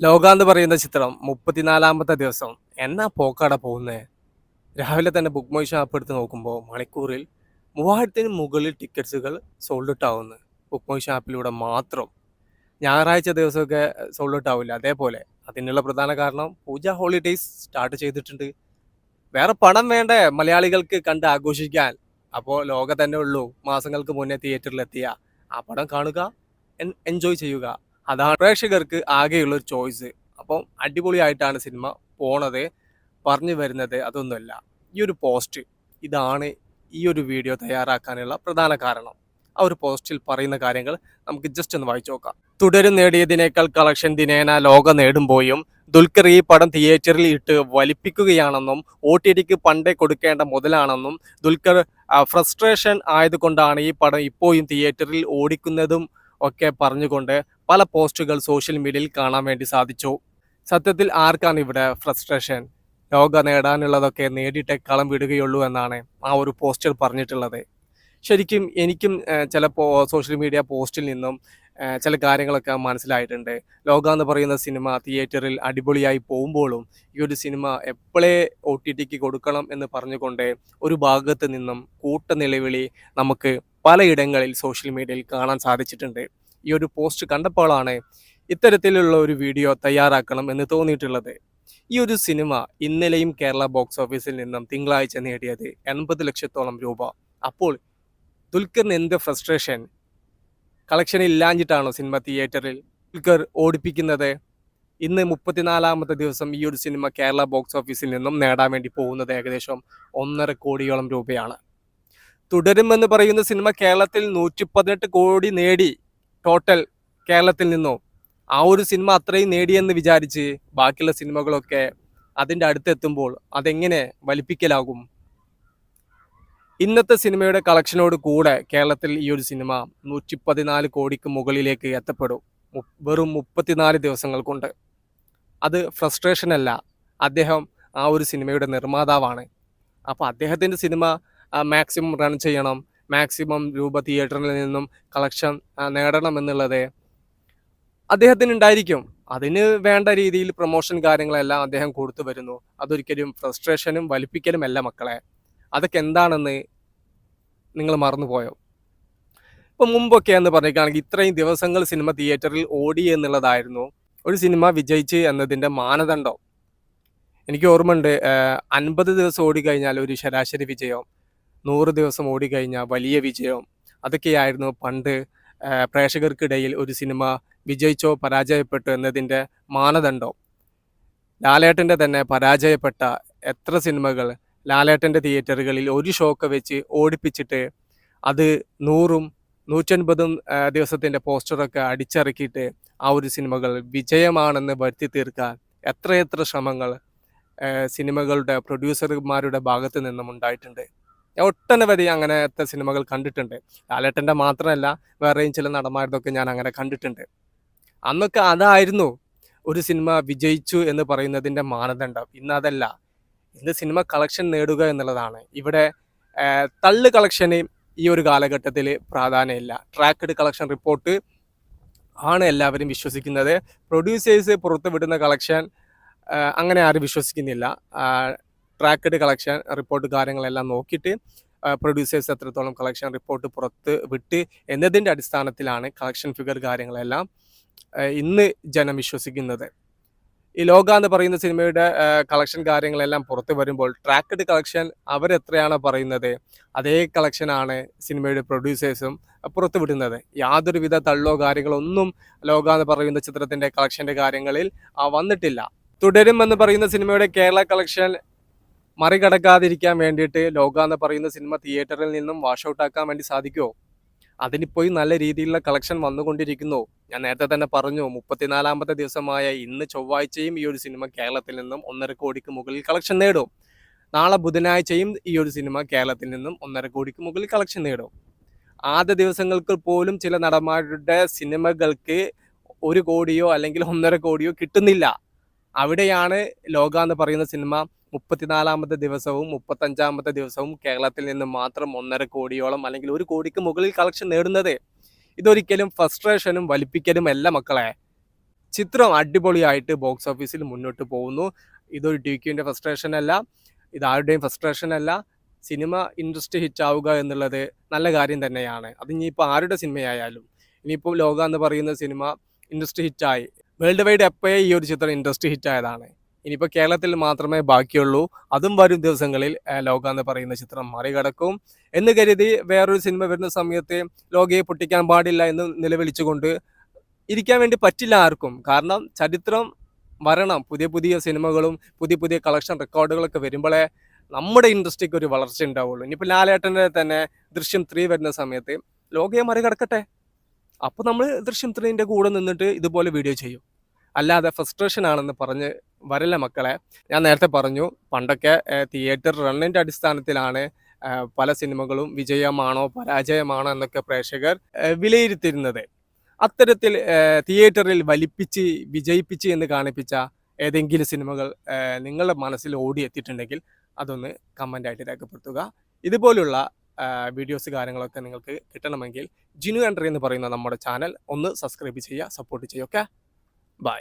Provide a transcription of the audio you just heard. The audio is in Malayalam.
ലോക എന്ന് പറയുന്ന ചിത്രം മുപ്പത്തിനാലാമത്തെ ദിവസം എന്നാ പോക്കാട പോകുന്നേ? രാവിലെ തന്നെ ബുക്ക് മൈ ഷോ ആപ്പ് എടുത്ത് നോക്കുമ്പോൾ മണിക്കൂറിൽ മൂവായിരത്തിന് മുകളിൽ ടിക്കറ്റ്സുകൾ സോൾഡ് ഔട്ട് ആവുന്നു. ബുക്ക് മൈ ഷോ ആപ്പിലൂടെ മാത്രം. ഞായറാഴ്ച ദിവസമൊക്കെ സോൾഡ് ഔട്ട് ആവില്ല. അതേപോലെ അതിനുള്ള പ്രധാന കാരണം പൂജ ഹോളിഡേയ്സ് സ്റ്റാർട്ട് ചെയ്തിട്ടുണ്ട്. വേറെ പണം വേണ്ടേ മലയാളികൾക്ക് കണ്ട് ആഘോഷിക്കാൻ? അപ്പോൾ ലോക തന്നെ ഉള്ളൂ. മാസങ്ങൾക്ക് മുന്നേ തിയേറ്ററിലെത്തിയ ആ പടം കാണുക എൻജോയ് ചെയ്യുക. അതാണ് പ്രേക്ഷകർക്ക് ആകെയുള്ള ഒരു ചോയ്സ്. അപ്പം അടിപൊളിയായിട്ടാണ് സിനിമ പോണത് പറഞ്ഞു വരുന്നത് അതൊന്നുമല്ല. ഈ ഒരു പോസ്റ്റ് ഇതാണ് ഈ ഒരു വീഡിയോ തയ്യാറാക്കാനുള്ള പ്രധാന കാരണം. ആ ഒരു പോസ്റ്റിൽ പറയുന്ന കാര്യങ്ങൾ നമുക്ക് ജസ്റ്റ് ഒന്ന് വായിച്ചു നോക്കാം. തുടരും നേടിയതിനേക്കാൾ കളക്ഷൻ ദിനേന ലോക നേടുമ്പോഴും ദുൽഖർ ഈ പടം തിയേറ്ററിൽ ഇട്ട് വലിപ്പിക്കുകയാണെന്നും ഒ ടി ടിക്ക് പണ്ടേ കൊടുക്കേണ്ട മുതലാണെന്നും ദുൽഖർ ഫ്രസ്ട്രേഷൻ ആയതുകൊണ്ടാണ് ഈ പടം ഇപ്പോഴും തിയേറ്ററിൽ ഓടിക്കുന്നതും ഒക്കെ പറഞ്ഞുകൊണ്ട് പല പോസ്റ്റുകൾ സോഷ്യൽ മീഡിയയിൽ കാണാൻ വേണ്ടി സാധിച്ചു. സത്യത്തിൽ ആർക്കാണ് ഇവിടെ ഫ്രസ്ട്രേഷൻ? ലോക നേടാനുള്ളതൊക്കെ നേടിയിട്ടേ കളം വിടുകയുള്ളൂ എന്നാണ് ആ ഒരു പോസ്റ്റർ പറഞ്ഞിട്ടുള്ളത്. ശരിക്കും എനിക്കും ചില സോഷ്യൽ മീഡിയ പോസ്റ്റിൽ നിന്നും ചില കാര്യങ്ങളൊക്കെ മനസ്സിലായിട്ടുണ്ട്. ലോക എന്ന് പറയുന്ന സിനിമ തിയേറ്ററിൽ അടിപൊളിയായി പോകുമ്പോഴും ഈ ഒരു സിനിമ എപ്പോഴേ ഒ ടി ടിക്ക് കൊടുക്കണം എന്ന് പറഞ്ഞുകൊണ്ട് ഒരു ഭാഗത്ത് നിന്നും കൂട്ട നിലവിളി നമുക്ക് പലയിടങ്ങളിൽ സോഷ്യൽ മീഡിയയിൽ കാണാൻ സാധിച്ചിട്ടുണ്ട്. ഈ ഒരു പോസ്റ്റ് കണ്ടപ്പോഴാണ് ഇത്തരത്തിലുള്ള ഒരു വീഡിയോ തയ്യാറാക്കണം എന്ന് തോന്നിയിട്ടുള്ളത്. ഈ ഒരു സിനിമ ഇന്നലെയും കേരള ബോക്സ് ഓഫീസിൽ നിന്നും തിങ്കളാഴ്ച നേടിയത് എൺപത് ലക്ഷത്തോളം രൂപ. അപ്പോൾ ദുൽഖറിന് എന്ത് ഫ്രസ്ട്രേഷൻ കളക്ഷൻ ഇല്ലാഞ്ഞിട്ടാണോ സിനിമ തിയേറ്ററിൽ ദുൽഖർ ഓടിപ്പിക്കുന്നത്? ഇന്ന് മുപ്പത്തിനാലാമത്തെ ദിവസം ഈ ഒരു സിനിമ കേരള ബോക്സ് ഓഫീസിൽ നിന്നും നേടാൻ വേണ്ടി പോകുന്നത് ഏകദേശം ഒന്നര കോടിയോളം രൂപയാണ്. തുടരുമെന്ന് പറയുന്ന സിനിമ കേരളത്തിൽ നൂറ്റി കോടി നേടി. ടോട്ടൽ കേരളത്തിൽ നിന്നോ? ആ ഒരു സിനിമ അത്രയും നേടിയെന്ന് വിചാരിച്ച് ബാക്കിയുള്ള സിനിമകളൊക്കെ അതിന്റെ അടുത്തെത്തുമ്പോൾ അതെങ്ങനെ വലിപ്പിക്കലാകും? ഇന്നത്തെ സിനിമയുടെ കളക്ഷനോട് കൂടെ കേരളത്തിൽ ഈ ഒരു സിനിമ നൂറ്റി പതിനാല് കോടിക്ക് മുകളിലേക്ക് എത്തപ്പെടും. വെറും മുപ്പത്തിനാല് ദിവസങ്ങൾ കൊണ്ട്. അത് ഫ്രസ്ട്രേഷൻ അല്ല. അദ്ദേഹം ആ ഒരു സിനിമയുടെ നിർമ്മാതാവാണ്. അപ്പോൾ അദ്ദേഹത്തിന്റെ സിനിമ മാക്സിമം റൺ ചെയ്യണം. മാക്സിമം രൂപ തിയേറ്ററിൽ നിന്നും കളക്ഷൻ നേടണം എന്നുള്ളത് അദ്ദേഹത്തിന് ഉണ്ടായിരിക്കും അതിന് വേണ്ട രീതിയിൽ പ്രൊമോഷൻ കാര്യങ്ങളെല്ലാം അദ്ദേഹം കൊടുത്തു വരുന്നു. അതൊരിക്കലും ഫ്രസ്ട്രേഷനും വലിപ്പിക്കലും അല്ല മക്കളെ. അതൊക്കെ എന്താണെന്ന് നിങ്ങൾ മറന്നുപോയോ? ഇപ്പൊ മുമ്പൊക്കെ എന്ന് പറഞ്ഞിട്ടാണെങ്കിൽ ഇത്രയും ദിവസങ്ങൾ സിനിമ തിയേറ്ററിൽ ഓടി എന്നുള്ളതായിരുന്നു. ഒരു സിനിമ വിജയിച്ച് എന്നതിന്റെ മാനദണ്ഡം. എനിക്ക് ഓർമ്മയുണ്ട് അൻപത് ദിവസം ഓടി കഴിഞ്ഞാൽ ഒരു ശരാശരി വിജയം. നൂറ് ദിവസം ഓടിക്കഴിഞ്ഞാൽ വലിയ വിജയം. അതൊക്കെയായിരുന്നു പണ്ട് പ്രേക്ഷകർക്കിടയിൽ ഒരു സിനിമ വിജയിച്ചോ പരാജയപ്പെട്ടോ എന്നതിന്റെ മാനദണ്ഡം. ലാലേട്ടന്റെ തന്നെ പരാജയപ്പെട്ട എത്ര സിനിമകൾ ലാലേട്ടന്റെ തിയേറ്ററുകളിൽ ഒരു ഷോക്ക് വെച്ച് ഓടിപ്പിച്ചിട്ട് അത് നൂറും നൂറ്റൻപതും ദിവസത്തിന്റെ പോസ്റ്ററൊക്കെ അടിച്ചിറക്കിയിട്ട് ആ ഒരു സിനിമകൾ വിജയമാണെന്ന് വരുത്തി തീർക്കാൻ എത്രയെത്ര ശ്രമങ്ങൾ സിനിമകളുടെ പ്രൊഡ്യൂസർമാരുടെ ഭാഗത്തു നിന്നും ഉണ്ടായിട്ടുണ്ട്. ഒട്ടനവധി അങ്ങനത്തെ സിനിമകൾ കണ്ടിട്ടുണ്ട്. ലാലേട്ടന്റെ മാത്രമല്ല വേറെയും ചില നടന്മാരുടെയൊക്കെ ഞാൻ അങ്ങനെ കണ്ടിട്ടുണ്ട്. അന്നൊക്കെ അതായിരുന്നു ഒരു സിനിമ വിജയിച്ചു എന്ന് പറയുന്നതിന്റെ മാനദണ്ഡം. ഇന്ന് അതല്ല. ഇന്ന് സിനിമ കളക്ഷൻ നേടുക എന്നുള്ളതാണ്. ഇവിടെ തള്ള് കളക്ഷന് ഈ ഒരു കാലഘട്ടത്തിൽ പ്രാധാന്യമില്ല. ട്രാക്കഡ് കളക്ഷൻ റിപ്പോർട്ട് ആണ് എല്ലാവരും വിശ്വസിക്കുന്നത്. പ്രൊഡ്യൂസേഴ്സ് പുറത്തുവിടുന്ന കളക്ഷൻ അങ്ങനെ ആരും വിശ്വസിക്കുന്നില്ല. ട്രാക്കഡ് കളക്ഷൻ റിപ്പോർട്ട് കാര്യങ്ങളെല്ലാം നോക്കിയിട്ട് പ്രൊഡ്യൂസേഴ്സ് എത്രത്തോളം കളക്ഷൻ റിപ്പോർട്ട് പുറത്ത് വിട്ട് എന്നതിന്റെ അടിസ്ഥാനത്തിലാണ് കളക്ഷൻ ഫിഗർ കാര്യങ്ങളെല്ലാം ഇന്ന് ജനം വിശ്വസിക്കുന്നത്. ഈ ലോക എന്ന് പറയുന്ന സിനിമയുടെ കളക്ഷൻ കാര്യങ്ങളെല്ലാം പുറത്ത് വരുമ്പോൾ ട്രാക്കഡ് കളക്ഷൻ അവരെത്രയാണോ പറയുന്നത് അതേ കളക്ഷനാണ് സിനിമയുടെ പ്രൊഡ്യൂസേഴ്സും പുറത്തു വിടുന്നത്. യാതൊരുവിധ തള്ളോ കാര്യങ്ങളോ ഒന്നും ലോക എന്ന് പറയുന്ന ചിത്രത്തിന്റെ കളക്ഷന്റെ കാര്യങ്ങളിൽ വന്നിട്ടില്ല. തുടരും എന്ന് പറയുന്ന സിനിമയുടെ കേരള കളക്ഷൻ മറികടക്കാതിരിക്കാൻ വേണ്ടിയിട്ട് ലോക എന്ന് പറയുന്ന സിനിമ തിയേറ്ററിൽ നിന്നും വാഷ് ഔട്ട് ആക്കാൻ വേണ്ടി സാധിക്കുമോ അതിനിപ്പോയി നല്ല രീതിയിലുള്ള കളക്ഷൻ വന്നുകൊണ്ടിരിക്കുന്നു. ഞാൻ നേരത്തെ തന്നെ പറഞ്ഞു മുപ്പത്തിനാലാമത്തെ ദിവസമായ ഇന്ന് ചൊവ്വാഴ്ചയും ഈ ഒരു സിനിമ കേരളത്തിൽ നിന്നും ഒന്നര കോടിക്ക് മുകളിൽ കളക്ഷൻ നേടും. നാളെ ബുധനാഴ്ചയും ഈ ഒരു സിനിമ കേരളത്തിൽ നിന്നും ഒന്നര കോടിക്ക് മുകളിൽ കളക്ഷൻ നേടും. ആദ്യ ദിവസങ്ങൾക്ക് പോലും ചില നടന്മാരുടെ സിനിമകൾക്ക് ഒരു കോടിയോ അല്ലെങ്കിൽ ഒന്നര കോടിയോ കിട്ടുന്നില്ല. അവിടെയാണ് ലോക എന്ന് പറയുന്ന സിനിമ മുപ്പത്തിനാലാമത്തെ ദിവസവും മുപ്പത്തഞ്ചാമത്തെ ദിവസവും കേരളത്തിൽ നിന്ന് മാത്രം ഒന്നര കോടിയോളം അല്ലെങ്കിൽ ഒരു കോടിക്ക് മുകളിൽ കളക്ഷൻ നേടുന്നത്. ഇതൊരിക്കലും ഫ്രസ്ട്രേഷനും വലിപ്പിക്കലും അല്ല മക്കളെ. ചിത്രം അടിപൊളിയായിട്ട് ബോക്സ് ഓഫീസിൽ മുന്നോട്ട് പോകുന്നു. ഇതൊരു ഡ്യൂക്കിന്റെ ഫ്രസ്ട്രേഷൻ അല്ല. ഇത് ആരുടെയും ഫ്രസ്ട്രേഷൻ അല്ല. സിനിമ ഇൻഡസ്ട്രി ഹിറ്റ് ആവുക എന്നുള്ളത് നല്ല കാര്യം തന്നെയാണ്. അത് ഇനിയിപ്പോൾ ആരുടെ സിനിമയായാലും ഇനിയിപ്പോൾ ലോക എന്ന് പറയുന്ന സിനിമ ഇൻഡസ്ട്രി ഹിറ്റായി വേൾഡ് വൈഡ് എപ്പോഴേ ഈ ഒരു ചിത്രം ഇൻഡസ്ട്രി ഹിറ്റായതാണ് ഇനിയിപ്പോൾ കേരളത്തിൽ മാത്രമേ ബാക്കിയുള്ളൂ. അതും വരും ദിവസങ്ങളിൽ ലോക എന്ന് പറയുന്ന ചിത്രം മറികടക്കും. എന്ന് കരുതി വേറൊരു സിനിമ വരുന്ന സമയത്ത് ലോകയെ പൊട്ടിക്കാൻ പാടില്ല എന്ന് നിലവിളിച്ചുകൊണ്ട് ഇരിക്കാൻ വേണ്ടി പറ്റില്ല ആർക്കും. കാരണം ചരിത്രം വരണം. പുതിയ പുതിയ സിനിമകളും പുതിയ പുതിയ കളക്ഷൻ റെക്കോർഡുകളൊക്കെ വരുമ്പോഴേ നമ്മുടെ ഇൻഡസ്ട്രിക്ക് ഒരു വളർച്ച ഉണ്ടാവുള്ളൂ. ഇനിയിപ്പോൾ ലാലേട്ടന്റെ തന്നെ ദൃശ്യം ത്രീ വരുന്ന സമയത്ത് ലോകയെ മറികടക്കട്ടെ. അപ്പോൾ നമ്മൾ ദൃശ്യം ത്രീന്റെ കൂടെ നിന്നിട്ട് ഇതുപോലെ വീഡിയോ ചെയ്യും. അല്ലാതെ ഫ്രസ്ട്രേഷൻ ആണെന്ന് പറഞ്ഞ് വരല്ല മക്കളെ. ഞാൻ നേരത്തെ പറഞ്ഞു പണ്ടൊക്കെ തിയേറ്റർ റണ്ണിന്റെ അടിസ്ഥാനത്തിലാണ് പല സിനിമകളും വിജയമാണോ പരാജയമാണോ എന്നൊക്കെ പ്രേക്ഷകർ വിലയിരുത്തിരുന്നത് അത്തരത്തിൽ തിയേറ്ററിൽ വലിപ്പിച്ച് വിജയിപ്പിച്ച് എന്ന് കാണിപ്പിച്ച ഏതെങ്കിലും സിനിമകൾ നിങ്ങളുടെ മനസ്സിൽ ഓടിയെത്തിയിട്ടുണ്ടെങ്കിൽ അതൊന്ന് കമന്റായിട്ട് രേഖപ്പെടുത്തുക. ഇതുപോലുള്ള വീഡിയോസ് കാര്യങ്ങളൊക്കെ നിങ്ങൾക്ക് കിട്ടണമെങ്കിൽ ജിനു എൻട്രി എന്ന് പറയുന്ന നമ്മുടെ ചാനൽ ഒന്ന് സബ്സ്ക്രൈബ് ചെയ്യുക സപ്പോർട്ട് ചെയ്യുക ഓക്കെ ബൈ